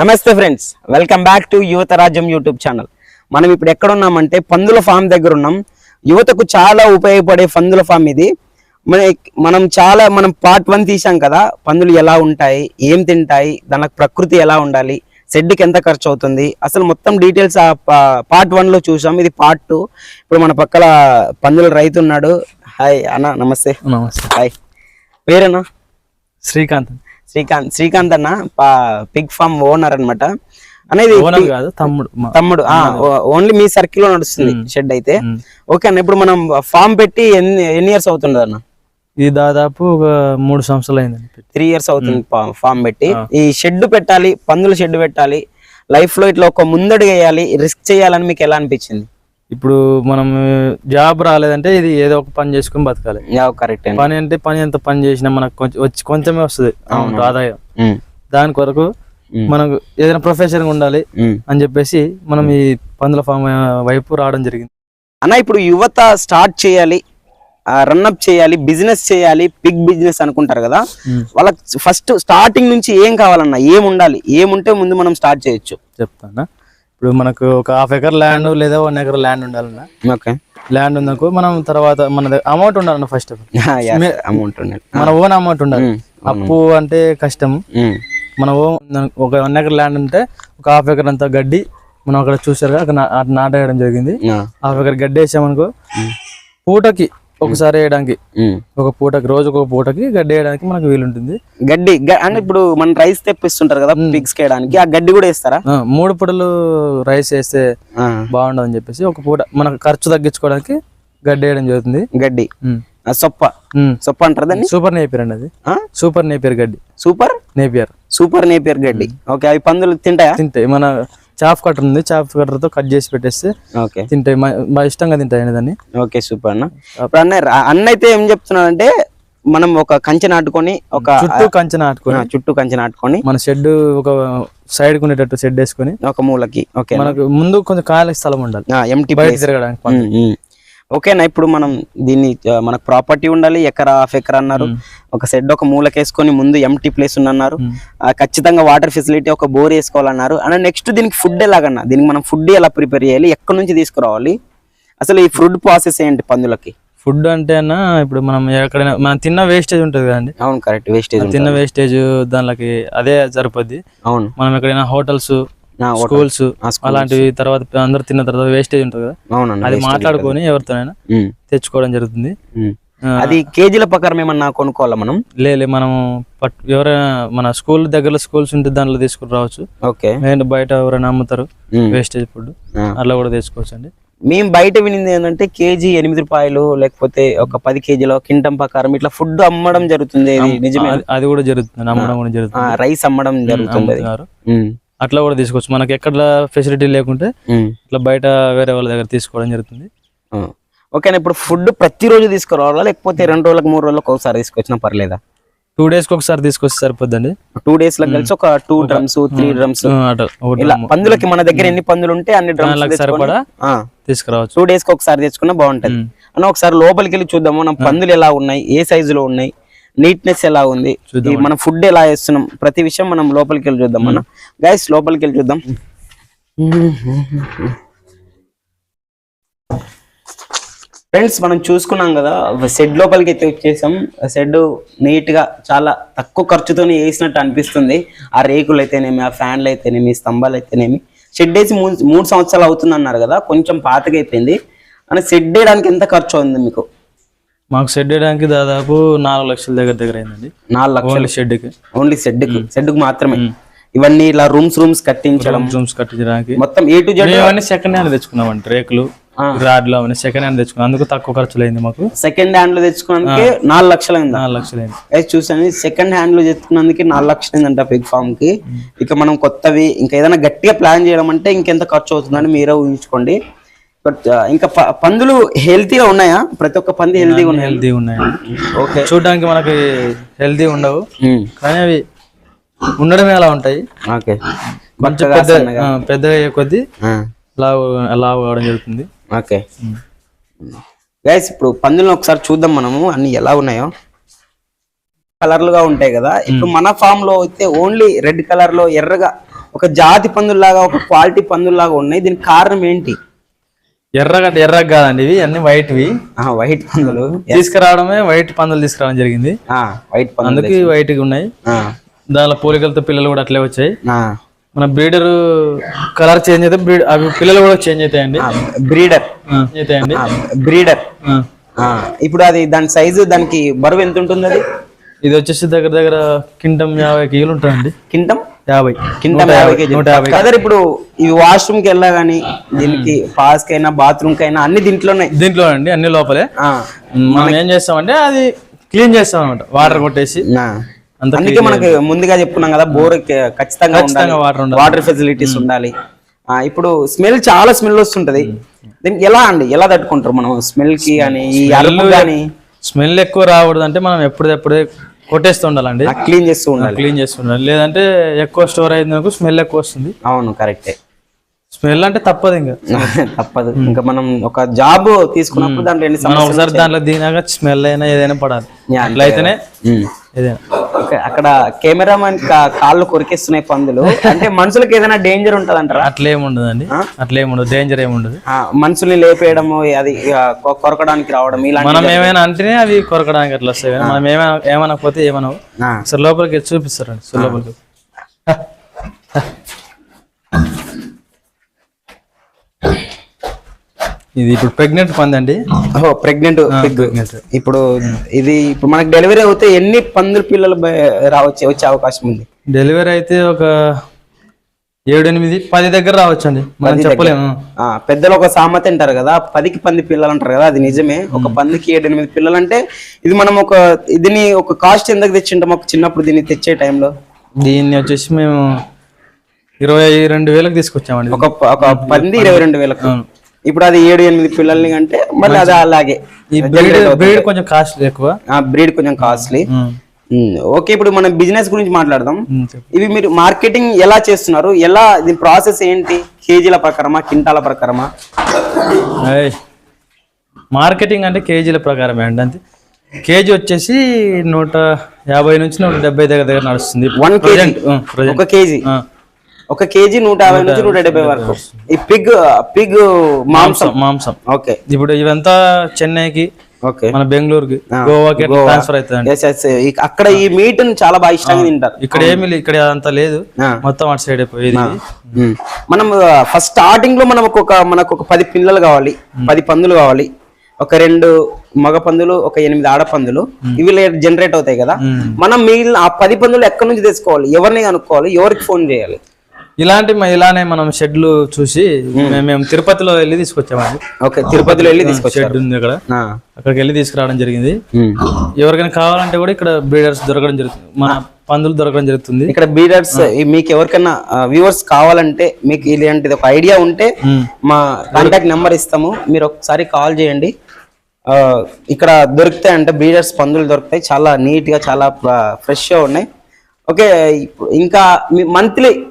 నమస్తే friends welcome back to యువత రాజ్యం యూట్యూబ్ ఛానల్. మనం ఇప్పుడు ఎక్కడ ఉన్నామంటే పందుల ఫామ్ దగ్గర ఉన్నాం యువతకు చాలా ఉపయోగపడే పందుల ఫామ్ ఇది. మన మనం చాలా మనం పార్ట్ వన్ తీసాం కదా పందులు ఎలా ఉంటాయి ఏం తింటాయి దానికి ప్రకృతి ఎలా ఉండాలి షెడ్కి ఎంత ఖర్చు అవుతుంది అసలు మొత్తం డీటెయిల్స్ ఆ పార్ట్ వన్లో చూసాం ఇది పార్ట్ టూ ఇప్పుడు మన పక్కల పందుల రైతు ఉన్నాడు. హాయ్ అన్న నమస్తే. నమస్తే. హాయ్ పేరేనా? శ్రీకాంత్. శ్రీకాంత్ శ్రీకాంత్ అన్న పిగ్ ఫామ్ ఓనర్ అన్నమాట. అనేది కాదు తమ్ముడు ఓన్లీ మీ సర్కిల్లో నడుస్తుంది షెడ్ అయితే. ఓకే అన్న ఇప్పుడు మనం ఫామ్ పెట్టి ఎన్ని ఎన్ని ఇయర్స్ అవుతుంది అన్న? ఇది దాదాపు ఒక మూడు సంవత్సరాలు పెట్టి. త్రీ ఇయర్స్ అవుతుంది ఫామ్ పెట్టి. ఈ షెడ్ పెట్టాలి పందుల షెడ్ పెట్టాలి. లైఫ్లో ఇట్లా ఒక ముందడుగు వేయాలి రిస్క్ చేయాలని మీకు ఎలా అనిపించింది? ఇప్పుడు మనం జాబ్ రాలేదంటే ఇది ఏదో ఒక పని చేసుకుని బతకాలి. కరెక్ట్ పని అంటే పని ఎంత పని చేసినా మనకు కొంచెం వచ్చి కొంచెమే వస్తుంది. ఆదాయం. దాని కొరకు. మనకు ఏదైనా ప్రొఫెషన్ ఉండాలి. అని చెప్పేసి మనం ఈ పందుల ఫామ్ వైపు రావడం జరిగింది. అన్న ఇప్పుడు యువత స్టార్ట్ చేయాలి రన్అప్ చేయాలి బిజినెస్ చేయాలి బిగ్ బిజినెస్ అనుకుంటారు కదా. వాళ్ళకి ఫస్ట్ స్టార్టింగ్ నుంచి ఏం కావాలన్నా ఏం ఉండాలి ఏముంటే ముందు మనం స్టార్ట్ చేయొచ్చు. చెప్తానా ఇప్పుడు మనకు ఒక హాఫ్ ఎకర్ ల్యాండ్ లేదా వన్ ఎకర్ ల్యాండ్ ఉండాలన్నా. ఓకే. ల్యాండ్ ఉందనుకో మనం తర్వాత మన అమౌంట్ ఉండాలన్న ఫస్ట్ అమౌంట్ ఉండాలి. మన ఓన్ అమౌంట్ ఉండాలి. ఉమ్, అప్పు అంటే కష్టం. ఉమ్, మన ఓన్ ఒక వన్ ఎకర్ ల్యాండ్ ఉంటే ఒక హాఫ్ ఎకర్ అంతా గడ్డి మనం అక్కడ చూసారుగా అక్కడ నాటేయడం జరిగింది. హాఫ్ ఎకర్ గడ్డి వేసామనుకో పూటకి ఒకసారి వేయడానికి. ఒక పూటకి రోజుకు ఒక పూటకి గడ్డి వేయడానికి మనకు వీలుంటుంది. గడ్డి అంటే ఇప్పుడు మన రైస్ తెప్పిస్తుంటారు కదా పిగ్స్ కేయడానికి ఆ గడ్డి కూడా వేస్తారా? మూడు పూటలు రైస్ వేస్తే ఆ, బాగుండదని చెప్పేసి ఒక పూట మనకు ఖర్చు తగ్గించుకోవడానికి గడ్డి వేయడం జరుగుతుంది. గడ్డి. సొప్ప. సొప్ప అంటారు దాన్ని? సూపర్ నేపియర్ అండి అది? సూపర్ నేపియర్ గడ్డి. సూపర్? నేపియర్. సూపర్ నేపియర్ గడ్డి. ఓకే అవి పందులు తింటాయా? తింటాయి. మన చాఫ్ కట్టర్ ఉంది. చాఫ్ కట్టర్తో కట్ చేసి పెట్టేస్తే ఓకే. తింటాయి. మా- ఇష్టంగా తింటాయి దాన్ని ఓకే సూపర్ అన్న. ఇప్పుడు అన్న అన్న అయితే ఏం చెప్తున్నాడంటే మనం ఒక కంచె నాటుకొని ఒక చుట్టూ కంచె నాటుకొని చుట్టూ కంచె నాటుకొని మన షెడ్ ఒక సైడ్ ఉండేటట్టు షెడ్ వేసుకొని ఒక మూలకి ఓకే మనకు ముందు కొంచెం ఖాళీ స్థలం ఉండాలి. ఎంటీ బయట తిరగడానికి. ఓకేనా? ఇప్పుడు మనం దీన్ని మనకు ప్రాపర్టీ ఉండాలి ఎకరా హాఫ్ ఎకరా అన్నారు. ఒక షెడ్ ఒక మూలకేసుకొని ముందు ఎంటీ ప్లేస్. ఆ, ఖచ్చితంగా వాటర్ ఫెసిలిటీ ఒక బోర్ వేసుకోవాలన్నారు. అండ్ నెక్స్ట్ దీనికి ఫుడ్ ఎలాగన్నా? దీనికి మనం ఫుడ్ ఎలా ప్రిపేర్ చేయాలి? ఎక్కడి నుంచి తీసుకురావాలి? అసలు ఈ ఫుడ్ ప్రాసెస్ ఏంటి పందులకి? ఫుడ్ అంటే అన్న ఇప్పుడు మనం ఎక్కడైనా మనం తిన్న వేస్టేజ్ ఉంటుంది కదండి. అవును కరెక్ట్ వేస్టేజ్ తిన్న వేస్టేజ్ దానికి అదే సరిపోద్ది. అవును. మనం ఎక్కడైనా హోటల్స్. స్కూల్స్. అలాంటివి తర్వాత అందరు తిన్న తర్వాత వేస్టేజ్ ఉంటుంది కదా? అది మాట్లాడుకొని ఎవరితోనైనా తెచ్చుకోవడం జరుగుతుంది. అది కేజీల ప్రకారం ఏమన్నా కొనుక్కోవాలా మనం? లేలే మనం పట్ ఎవరైనా మన స్కూల్ దగ్గరలో స్కూల్స్ ఉంటే దాంట్లో తీసుకుని రావచ్చు. ఓకే. బయట ఎవరైనా అమ్ముతారు. వేస్టేజ్ ఫుడ్ ఆ. అట్లా కూడా తెచ్చుకోవచ్చు అండి మేము బయట వినింది ఏంటంటే కేజీ ఎనిమిది రూపాయలు లేకపోతే ఒక పది కేజీల కింటం ప్రకారం ఇట్లా ఫుడ్ అమ్మడం జరుగుతుంది. నిజమే అది- కూడా జరుగుతుంది అమ్మడం కూడా జరుగుతుంది. రైస్ అమ్మడం జరుగుతుంది. అట్లా కూడా తీసుకోవచ్చు. మనకి ఎక్కడ ఫెసిలిటీ లేకుంటే ఇట్లా బయట వేరే వాళ్ళ దగ్గర తీసుకోవడం జరుగుతుంది. ఓకేనా ఇప్పుడు ఫుడ్ ప్రతిరోజు తీసుకురావాలా? లేకపోతే రెండు రోజులకు మూడు రోజులకు ఒకసారి తీసుకొచ్చినా పర్లేదా? టూ డేస్కి ఒకసారి తీసుకొస్తే సరిపోద్దండి. టూ డేస్లో కలిసి ఒక టూ డ్రమ్స్ త్రీ డ్రమ్స్ ఇలా పందులకి మన దగ్గర ఎన్ని పందులు ఉంటే అన్ని డ్రమ్స్ సరిపడా తీసుకురావచ్చు. టూ డేస్కి ఒకసారి తెచ్చుకున్నా బాగుంటది. అన్న ఒకసారి లోపలికి వెళ్ళి చూద్దాము. మనం పందులు ఎలా ఉన్నాయి? ఏ సైజులో ఉన్నాయి? నీట్నెస్ ఎలా ఉంది? మనం ఫుడ్ ఎలా వేస్తున్నాం ప్రతి విషయం మనం లోపలికి వెళ్ళి చూద్దాం అన్న. గైస్ లోపలికి వెళ్ళి చూద్దాం. ఫ్రెండ్స్ మనం చూసుకున్నాం కదా షెడ్ లోపలికి అయితే వచ్చేసాం. షెడ్ నీట్గా చాలా తక్కువ ఖర్చుతో వేసినట్టు అనిపిస్తుంది. ఆ రేకులు అయితేనేమి ఆ ఫ్యాన్లు అయితేనేమి స్తంభాలు అయితేనేమి. షెడ్ వేసి మూడు మూడు సంవత్సరాలు అవుతుంది అన్నారు కదా కొంచెం పాతగా అయిపోయింది. అని షెడ్ వేయడానికి ఎంత ఖర్చు అవుతుంది మీకు? మాకు షెడ్ వేయడానికి దాదాపు నాలుగు లక్షల దగ్గర దగ్గర అయిందండి. నాలుగు లక్షలు. ఓన్లీ షెడ్కి ఓన్లీ షెడ్కి షెడ్కి మాత్రమే. ఇవన్నీ ఇలా రూమ్స్ రూమ్స్ కట్టించడం. రూమ్స్ కట్టించడానికి. మొత్తం ఏ టు జెడ్ అన్ని సెకండ్ హ్యాండ్ తెచ్చుకున్నామండి రేకులు రాడ్లు అవన్నీ సెకండ్ హ్యాండ్ తెచ్చుకున్నాం. అందుకు తక్కువ ఖర్చులు అయింది మాకు. సెకండ్ హ్యాండ్లో తెచ్చుకోవడానికి నాలుగు లక్షలు అయిందా. నాలుగు లక్షలు అయింది. అయితే చూసాను సెకండ్ హ్యాండ్లో తెచ్చుకున్నందుకు నాలుగు లక్షలు అయిందంట పిగ్ ఫామ్కి. ఇక మనం కొత్తవి ఇంకా ఏదైనా గట్టిగా ప్లాన్ చేయడం అంటే ఇంకెంత ఖర్చు అవుతుందని మీరే ఊహించుకోండి. ఇంకా ప- పందులు హెల్తీగా ఉన్నాయా? ప్రతి ఒక్క పంది హెల్తీగా ఉన్నాయి? హెల్తీ ఉన్నాయండి. ఓకే. చూడడానికి మనకి హెల్తీ ఉండవు. కానీ అవి ఉండడమే అలా ఉంటాయి. ఓకే. కొంచెం పెద్ద పెద్దగా అయ్యే కొద్దీ లావు లావు కావడం జరుగుతుంది. ఓకే. గైస్ ఇప్పుడు పందులను ఒకసారి చూద్దాం మనము అన్ని ఎలా ఉన్నాయో. కలర్లుగా ఉంటాయి కదా. ఇప్పుడు మన ఫామ్లో అయితే ఓన్లీ రెడ్ కలర్లో ఎర్రగా ఒక జాతి పందుల్లాగా ఒక క్వాలిటీ పందుల్లాగా ఉన్నాయి. దీనికి కారణం ఏంటి? ఎర్రగడ్డ ఎర్రగా కాదండి ఇవి అన్ని వైట్వి వైట్ పందులు. తీసుకురావడమే వైట్ పందులు తీసుకురావడం జరిగింది. వైట్ పందులు అందుకే వైట్గా ఉన్నాయి. దానిలో పోలికలతో పిల్లలు కూడా అట్లే వచ్చాయి. మన బ్రీడర్ కలర్ చేంజ్ అయితే బ్రీడ్ అవి పిల్లలు కూడా చేంజ్ అవుతాయండి. బ్రీడర్. అవుతాయండి. బ్రీడర్. ఆ. ఇప్పుడు అది దాని సైజు దానికి బరువు ఎంత ఉంటుంది అది ఇది వచ్చేసి దగ్గర దగ్గర కింటం యాభై కేజీలు ఉంటుందండి. కింటం? యాభై. నూట కదర్ ఇప్పుడు ఇవి వాష్రూమ్కి వెళ్ళా గానీ దీనికి పాస్ కైనా బాత్రూమ్ కైనా అన్ని దీంట్లోనే. దీంట్లో అండి అన్ని లోపలే. మనం ఏం చేస్తామంటే అది క్లీన్ చేస్తాం అనమాట వాటర్ కొట్టేసి. అందుకే మనకి ముందుగా చెప్పుకున్నాం కదా బోర్ ఖచ్చితంగా వాటర్ వాటర్ ఫెసిలిటీస్ ఉండాలి. ఆ, ఇప్పుడు స్మెల్ చాలా స్మెల్ వస్తుంటది. దీనికి ఎలా అండి? ఎలా తట్టుకుంటారు మనం స్మెల్కి కానీ ఈ అరుపు కానీ స్మెల్ ఎక్కువ రాకూడదు అంటే మనం ఎప్పుడెప్పుడే కొట్టేస్తూ ఉండాలండి క్లీన్ చేస్తూ ఉండాలి. క్లీన్ చేస్తుండాలి లేదంటే ఎక్కువ స్టోర్ అయిందనుకో స్మెల్ ఎక్కువ వస్తుంది. అవును కరెక్టే స్మెల్ అంటే తప్పదు ఇంకా. తప్పదు. ఇంకా మనం ఒక జాబ్ తీసుకున్నప్పుడు దాంట్లో ఎన్ని ఒకసారి దాంట్లో దిగినాక స్మెల్ అయినా ఏదైనా పడాలి. యా, అట్లా అయితేనే ఉమ్. ఏదైనా. ఓకే, అక్కడ కెమెరామెన్ కాళ్ళు కొరికేస్తున్నాయి పందులు. అంటే మనుషులకు ఏదైనా డేంజర్ ఉంటది అంటారా అట్లేం ఉండదండి అట్లేం ఉండదు డేంజర్ ఏమి ఉండదు మనుషుల్ని లేపేయడము అది కొరకడానికి రావడం ఇలాంటి మనం ఏమైనా అంటేనే అవి కొరకడానికి అట్లా వస్తాయి. మనం ఏమైనా ఏమనకపోతే ఏమనవు. అసలు లోపలికి చూపిస్తారండి. అసలు లోపలికి ఇది ఇప్పుడు ప్రెగ్నెంట్ పందండి? ఓహో ప్రెగ్నెంట్ ఇప్పుడు ఇది ఇప్పుడు మనకి డెలివరీ అవుతే ఎన్ని పందుల పిల్లలు రావచ్చే వచ్చే అవకాశం ఉంది? డెలివరీ అయితే ఒక ఏడు ఎనిమిది పది దగ్గర రావచ్చు అండి మనం చెప్పలేము. పెద్దలు ఒక సామెత అంటారు కదా పదికి పంది పిల్లలు అంటారు కదా అది నిజమే. ఒక పందికి ఏడు ఎనిమిది పిల్లలు అంటే ఇది మనం ఒక దీన్ని ఒక కాస్ట్ ఎందుకు తెచ్చింటాం? ఒక చిన్నప్పుడు దీన్ని తెచ్చే టైంలో? దీన్ని వచ్చేసి మేము ఇరవై రెండు వేలకు తీసుకొచ్చామండి. ఒక పంది ఇరవై రెండు వేలకు. ఇప్పుడు అది ఏడు ఎనిమిది పిల్లల్ని అంటే మళ్ళీ అది అలాగే. ఈ బ్రీడ్ బ్రీడ్ కొంచెం కాస్ట్లీ ఎక్కువ. బ్రీడ్ కొంచెం కాస్ట్లీ. ఓకే ఇప్పుడు మనం బిజినెస్ గురించి మాట్లాడదాం. ఇవి మీరు మార్కెటింగ్ ఎలా చేస్తున్నారు? ఎలా దీని ప్రాసెస్ ఏంటి? కేజీల ప్రకారమా కింటాల ప్రకారమా. మార్కెటింగ్ అంటే కేజీల ప్రకారమే అండి అంతే. కేజీ వచ్చేసి నూట యాభై నుంచి నూట డెబ్బై దగ్గర దగ్గర నడుస్తుంది. One KG. ఒక కేజీ. ఒక కేజీ నూట యాభై నుంచి నూట డెబ్బై వరకు. ఈ పిగ్ పిగ్ మాంసం. మాంసం ఓకే. ఇప్పుడు ఇవంతా చెన్నైకి ఓకే. మన బెంగళూరుకి గోవాకి ట్రాన్స్ఫర్ అవుతుంది అక్కడ ఈ మీట్ చాలా బాగా ఇష్టంగా తింటారు. ఇక్కడ ఏమి ఇక్కడ అంత లేదు. మొత్తం అటు సైడ్ అయిపోయేది. మనం ఫస్ట్ స్టార్టింగ్లో మనం ఒక మనకు ఒక పది పిల్లలు కావాలి. పది పందులు కావాలి. ఒక రెండు మగ పందులు ఒక ఎనిమిది ఆడ పందులు. ఇవి జనరేట్ అవుతాయి కదా. మనం మిగిలిన ఆ పది పందులు ఎక్కడి నుంచి తెచ్చుకోవాలి? ఎవరిని కనుక్కోవాలి? ఎవరికి ఫోన్ చేయాలి? ఇలాంటి ఇలానే మనం షెడ్లు చూసి మేము- తిరుపతిలో వెళ్ళి తీసుకొచ్చామండి. ఓకే తిరుపతిలో వెళ్ళి తీసుకొచ్చారు. షెడ్ ఉంది అక్కడ ఆ. అక్కడికి వెళ్ళి తీసుకురావడం జరిగింది. ఎవరికైనా కావాలంటే కూడా ఇక్కడ బ్రీడర్స్ దొరకడం జరుగుతుంది. మన పందులు దొరకడం జరుగుతుంది. ఇక్కడ బీడర్స్ మీకు ఎవరికైనా వ్యూవర్స్ కావాలంటే మీకు ఇలాంటిది ఒక ఐడియా ఉంటే. మా కాంటాక్ట్ నెంబర్ ఇస్తాము. మీరు ఒకసారి కాల్ చేయండి. ఇక్కడ దొరుకుతాయి అంటే బ్రీడర్స్ పందులు దొరుకుతాయి. చాలా నీట్గా చాలా ఫ్రెష్గా ఉన్నాయి. ఓకే ఇంకా మంత్లీ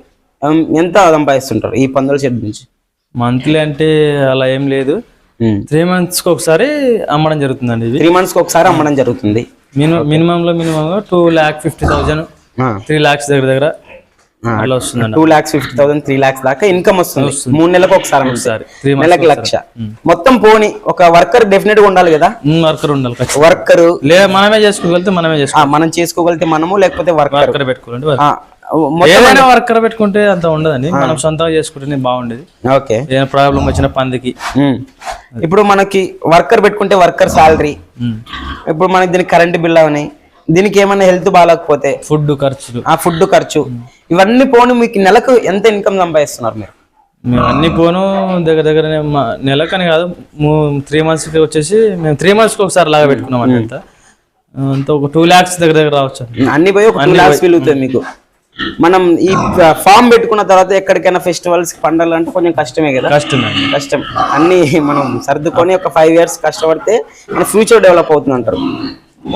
ఎంత సంపాదిస్తుంటారు ఈ పందుల షెడ్ నుంచి? మంత్లీ అంటే అలా ఏం లేదు. త్రీ మంత్స్కి ఒకసారి అమ్మడం జరుగుతుందండి ఇది. త్రీ మంత్స్కి ఒకసారి అమ్మడం జరుగుతుంది. Minimum మినిమంలో minimum two lakh fifty thousand three lakhs దగ్గర దగ్గర అలా వస్తుందండి. Two lakhs fifty thousand three lakhs దాకా ఇన్కమ్ వస్తుంది. మూడు నెలలకు ఒకసారి. ఒకసారి నెలకి లక్ష. మొత్తం పోని ఒక వర్కర్ డెఫినెట్గా ఉండాలి కదా? వర్కర్ ఉండాలి వర్కర్. లేదా మనమే చేసుకోగలిగితే మనమే చేసుకో మనం చేసుకోగలిగితే మనము లేకపోతే వర్కర్. worker. ఏదైనా వర్కర్ పెట్టుకుంటే అంత ఉండదండి. మనం సొంతంగా చేసుకుంటేనే బాగుండేది. ఓకే. ఏదైనా ప్రాబ్లం వచ్చిన పందికి. ఇప్పుడు మనకి వర్కర్ పెట్టుకుంటే వర్కర్ సాలరీ. ఇప్పుడు మనకి దీనికి కరెంట్ బిల్ అవని దీనికి ఏమైనా హెల్త్ బాగాలేకపోతే ఫుడ్ ఖర్చులు. ఆ ఫుడ్ ఖర్చు ఇవన్నీ పోను మీకు నెలకు ఎంత ఇన్కమ్ సంపాదిస్తున్నారు మీరు? మేము అన్ని పోను దగ్గర దగ్గర నెలకని కాదు త్రీ మంత్స్కి వచ్చేసి మేము త్రీ మంత్స్కి ఒకసారి లాగా పెట్టుకున్నాం అండి అంతా. అంత ఒక టూ ల్యాక్స్ దగ్గర దగ్గర రావచ్చు. అన్ని పోయి ఒక టూ లాక్స్ వెలుగుతాయి మీకు. మనం ఈ ఫామ్ పెట్టుకున్న తర్వాత ఎక్కడికైనా ఫెస్టివల్స్ పండుగలు అంటే కొంచెం కష్టమే కదా. కష్టమే. కష్టం. అన్ని మనం సర్దుకొని ఒక ఫైవ్ ఇయర్స్ కష్టపడితే మన ఫ్యూచర్ డెవలప్ అవుతుంది అంటారు.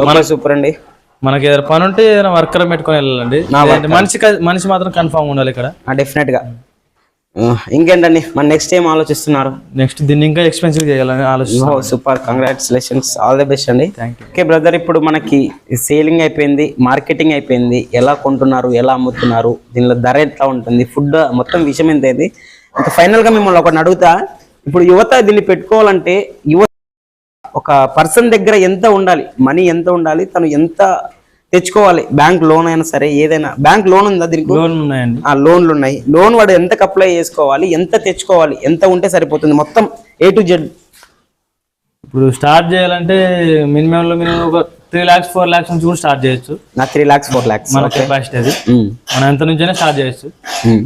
ఓకే సూపర్ అండి. మనకి ఏదైనా పని ఉంటే ఏదైనా వర్కర్ పెట్టుకొని వెళ్ళాలండి. మనిషి మనిషి మాత్రం కన్ఫామ్ ఉండాలి ఇక్కడ. డెఫినెట్గా. ఇంకేంటండి? మన నెక్స్ట్ ఏం ఆలోచిస్తున్నారు? నెక్స్ట్ దీన్ని ఇంకా ఎక్స్పెన్సివ్ చేయాలని ఆలోచిస్తున్నాం. Super congratulations all the best అండి. ఓకే బ్రదర్ ఇప్పుడు మనకి సేలింగ్ అయిపోయింది మార్కెటింగ్ అయిపోయింది. ఎలా కొంటున్నారు ఎలా అమ్ముతున్నారు దీనిలో ధర ఎట్లా ఉంటుంది ఫుడ్ మొత్తం విషయం ఎంత అయింది ఇంకా ఫైనల్గా మిమ్మల్ని ఒకటి అడుగుతా. ఇప్పుడు యువత దీన్ని పెట్టుకోవాలంటే యువత ఒక పర్సన్ దగ్గర ఎంత ఉండాలి మనీ ఎంత ఉండాలి తను ఎంత తెచ్చుకోవాలి. బ్యాంక్ లోన్ అయినా సరే ఏదైనా బ్యాంక్ లోన్ ఉందా దీనికి? లోన్ ఉన్నాయండి. ఆ లోన్లు ఉన్నాయి. లోన్ వాడు ఎంతకు అప్లై చేసుకోవాలి ఎంత తెచ్చుకోవాలి ఎంత ఉంటే సరిపోతుంది? మొత్తం ఏ టు జెడ్ ఇప్పుడు స్టార్ట్ చేయాలంటే మినిమం లో మినిమం ఒక త్రీ లాక్స్ ఫోర్ లాక్స్ నుంచి కూడా స్టార్ట్ చేయొచ్చు. నా త్రీ లాక్స్ ఫోర్ లాక్స్ మన కెపాసిటీ అది. మనం ఎంత నుంచైనా స్టార్ట్ చేయొచ్చు.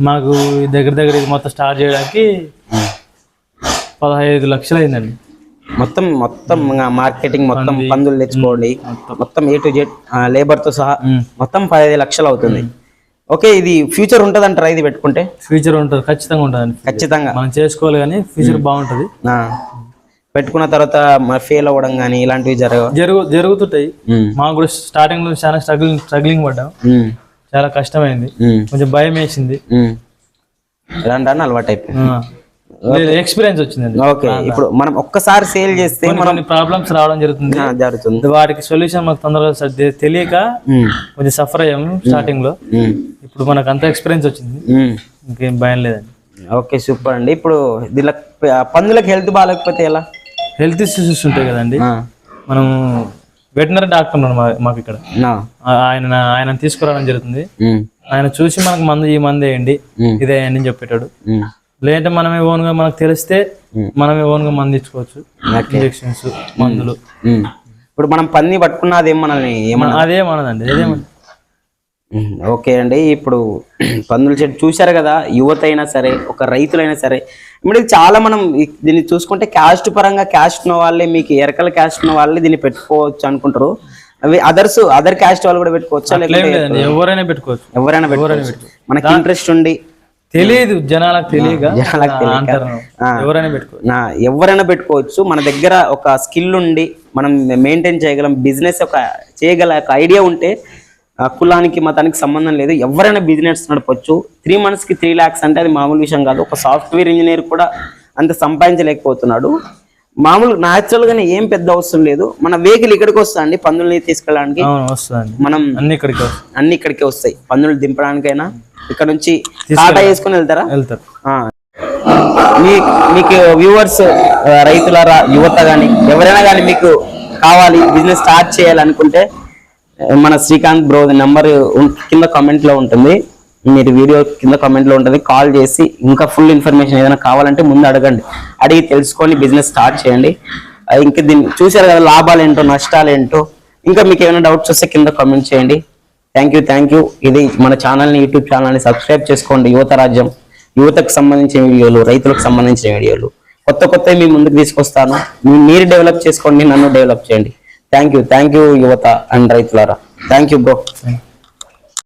మాకు ఈ దగ్గర దగ్గర ఇది మొత్తం స్టార్ట్ చేయడానికి పదహైదు లక్షలు అయిందండి. మొత్తం మొత్తం మార్కెటింగ్ మొత్తం పందులు తెచ్చుకోండి. మొత్తం. ఏ టు జెడ్ లేబర్తో సహా. మొత్తం పదిహేను లక్షలు అవుతుంది. ఓకే ఇది ఫ్యూచర్ ఉంటుంది అంటారా ఇది పెట్టుకుంటే? ఫ్యూచర్ ఉంటుంది ఖచ్చితంగా ఉంటుందండి ఖచ్చితంగా. మనం చేసుకోవాలి కానీ ఫ్యూచర్ బాగుంటుంది. పెట్టుకున్న తర్వాత ఫెయిల్ అవ్వడం కానీ ఇలాంటివి జరగవు జరుగు జరుగుతుంటాయి. మాకు కూడా స్టార్టింగ్లో చాలా స్ట్రగ్లింగ్ స్ట్రగ్లింగ్ పడ్డాం. చాలా కష్టమైంది. కొంచెం భయం వేసింది. ఇలాంటి అలవాటు అయిపోయింది ఎక్స్పీరియన్స్ వచ్చిందండి. ఓకే ఇప్పుడు మనం ఒక్కసారి సేల్ చేస్తే కొన్ని ప్రాబ్లమ్స్ రావడం జరుగుతుంది. జరుగుతుంది. వాటికి సొల్యూషన్ మాకు తొందరగా తెలియక మ్మ్. కొంచెం సఫర్ అయ్యాము స్టార్టింగ్లో. మ్మ్. ఇప్పుడు మనకు అంత ఎక్స్పీరియన్స్ వచ్చింది. ఇంకేం భయం లేదండి. ఓకే సూపర్ అండి. ఇప్పుడు దీనిలో పందులకు హెల్త్ బాగాలేకపోతే ఎలా? హెల్త్ ఇష్యూస్ ఉంటాయి కదండి. మనం వెటనరీ డాక్టర్ ఉన్నాడు మాకు ఇక్కడ. ఆయన ఆయన తీసుకురావడం జరుగుతుంది. ఆయన చూసి మనకు మందు ఈ మందు వేయండి. ఇదే అని చెప్పేటాడు. లేదంటే మనమే ఓన్గా మనకు తెలిస్తే మనమే ఓన్గా మందు ఇచ్చుకోవచ్చు. ఇంజెక్షన్స్ మందులు. ఇప్పుడు మనం పన్ని పట్టుకున్నా అదేం మనల్ని ఏమన్నా మన- అదే మనదండి. ఓకే అండి ఇప్పుడు పందుల చెట్టు చూశారు కదా యువత అయినా సరే ఒక రైతులైనా సరే. ఇప్పుడు చాలా మనం దీన్ని చూసుకుంటే క్యాస్ట్ పరంగా క్యాస్ట్ ఉన్న వాళ్ళే మీకు ఎరకల క్యాస్ట్ ఉన్న వాళ్ళే దీన్ని పెట్టుకోవచ్చు అనుకుంటారు. అవి అదర్స్ అదర్ క్యాస్ట్ వాళ్ళు కూడా పెట్టుకోవచ్చా ఎవరైనా పెట్టుకోవచ్చు. ఎవరైనా పెట్టుకోవచ్చు. మనకి ఇంట్రెస్ట్ ఉండి తెలియదు జనాలకు తెలియక జనాలకు. ఎవరైనా పెట్టుకోవచ్చు ఎవరైనా పెట్టుకోవచ్చు. మన దగ్గర ఒక స్కిల్ ఉండి మనం మెయింటైన్ చేయగలం బిజినెస్ ఒక చేయగల ఒక ఐడియా ఉంటే ఆ కులానికి మతానికి సంబంధం లేదు. ఎవరైనా బిజినెస్ నడపచ్చు. త్రీ మంత్స్కి త్రీ ల్యాక్స్ అంటే అది మామూలు విషయం కాదు. ఒక సాఫ్ట్వేర్ ఇంజనీర్ కూడా అంత సంపాదించలేకపోతున్నాడు. మామూలు న్యాచురల్గానే ఏం పెద్ద అవసరం లేదు. మన వెహికల్ ఇక్కడికి వస్తా అండి పందుల్ని తీసుకెళ్ళడానికి మనం అన్ని ఇక్కడికి. అన్ని ఇక్కడికే వస్తాయి. పందులు దింపడానికైనా ఇక్కడ నుంచి టాటా వేసుకొని వెళ్తారా? వెళ్తారు. మీకు వ్యూవర్స్ రైతులారా యువత కానీ ఎవరైనా కానీ మీకు కావాలి బిజినెస్ స్టార్ట్ చేయాలనుకుంటే మన శ్రీకాంత్ బ్రో నెంబర్ కింద comment లో ఉంటుంది. మీరు వీడియో కింద comment లో ఉంటుంది. కాల్ చేసి ఇంకా ఫుల్ ఇన్ఫర్మేషన్ ఏదైనా కావాలంటే ముందు అడగండి. అడిగి తెలుసుకొని బిజినెస్ స్టార్ట్ చేయండి. ఇంకా దీన్ని చూసారు కదా లాభాలు ఏంటో నష్టాలు ఏంటో ఇంకా మీకు ఏమైనా డౌట్స్ వస్తే కింద కామెంట్ చేయండి. థ్యాంక్ యూ థ్యాంక్ యూ ఇది మన ఛానల్ని యూట్యూబ్ ఛానల్ని సబ్స్క్రైబ్ చేసుకోండి. యువత రాజ్యం యువతకు సంబంధించిన వీడియోలు రైతులకు సంబంధించిన వీడియోలు. కొత్త కొత్త మీ ముందుకు తీసుకొస్తాను. మీరు డెవలప్ చేసుకోండి నన్ను డెవలప్ చేయండి. థ్యాంక్ యూ థ్యాంక్ యూ యువత అండ్ రైతులారా. Thank you bro